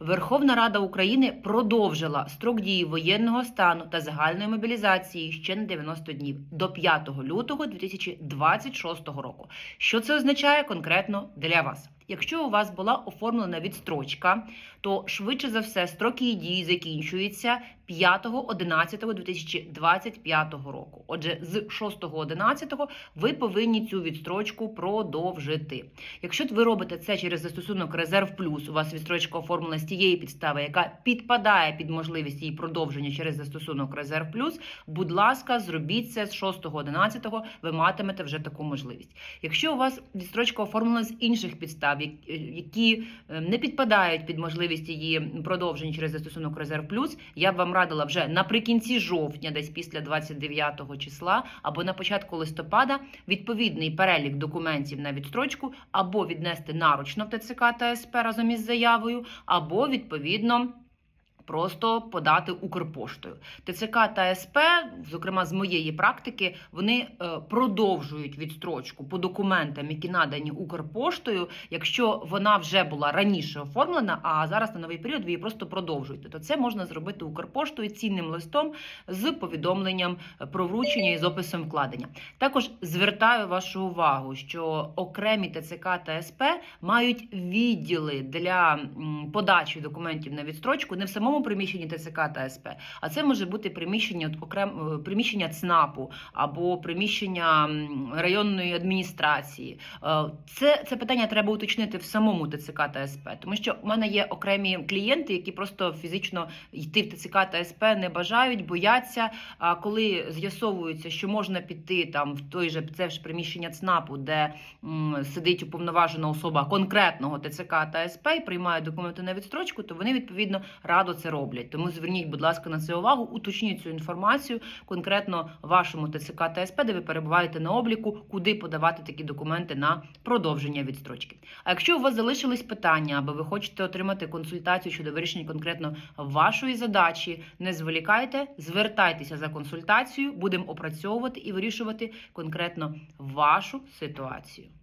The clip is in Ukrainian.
Верховна Рада України продовжила строк дії воєнного стану та загальної мобілізації ще на 90 днів до 5 лютого 2026 року. Що це означає конкретно для вас? Якщо у вас була оформлена відстрочка, то швидше за все строки її дії закінчуються 5.11.2025 року. Отже, з 6.11 ви повинні цю відстрочку продовжити. Якщо ви робите це через застосунок Резерв Плюс, у вас відстрочка оформлена з тієї підстави, яка підпадає під можливість її продовження через застосунок Резерв Плюс, будь ласка, зробіть це з 6.11, ви матимете вже таку можливість. Якщо у вас відстрочка оформлена з інших підстав, які е, не підпадають під можливість її продовження через застосунок Резерв Плюс, я б вам радила вже наприкінці жовтня, десь після 29 числа, або на початку листопада, відповідний перелік документів на відстрочку або віднести наручно в ТЦК та СП разом із заявою, або відповідно. Просто подати Укрпоштою. ТЦК та СП, зокрема з моєї практики, вони е, продовжують відстрочку по документам, які надані Укрпоштою, якщо вона вже була раніше оформлена, а зараз на новий період ви її просто продовжуєте. То це можна зробити Укрпоштою цінним листом з повідомленням про вручення і з описом вкладення. Також звертаю вашу увагу, що окремі ТЦК та СП мають відділи для подачі документів на відстрочку не в самому приміщенні ТЦК та СП, а це може бути приміщення окрем е, приміщення ЦНАПу або приміщення районної адміністрації. Е, Це, це питання треба уточнити в самому ТЦК та СП, тому що в мене є окремі клієнти, які просто фізично йти в ТЦК та СП не бажають, бояться. А коли з'ясовується, що можна піти там в той же це ж приміщення ЦНАПу, де м, сидить уповноважена особа конкретного ТЦК та СП і приймає документи на відстрочку, то вони відповідно радо це роблять. Тому зверніть, будь ласка, на це увагу, уточніть цю інформацію конкретно вашому ТЦК та СП, де ви перебуваєте на обліку, куди подавати такі документи на продовження відстрочки. А якщо у вас залишились питання, або ви хочете отримати консультацію щодо вирішення конкретно вашої задачі, не зволікайте, звертайтеся за консультацією, будемо опрацьовувати і вирішувати конкретно вашу ситуацію.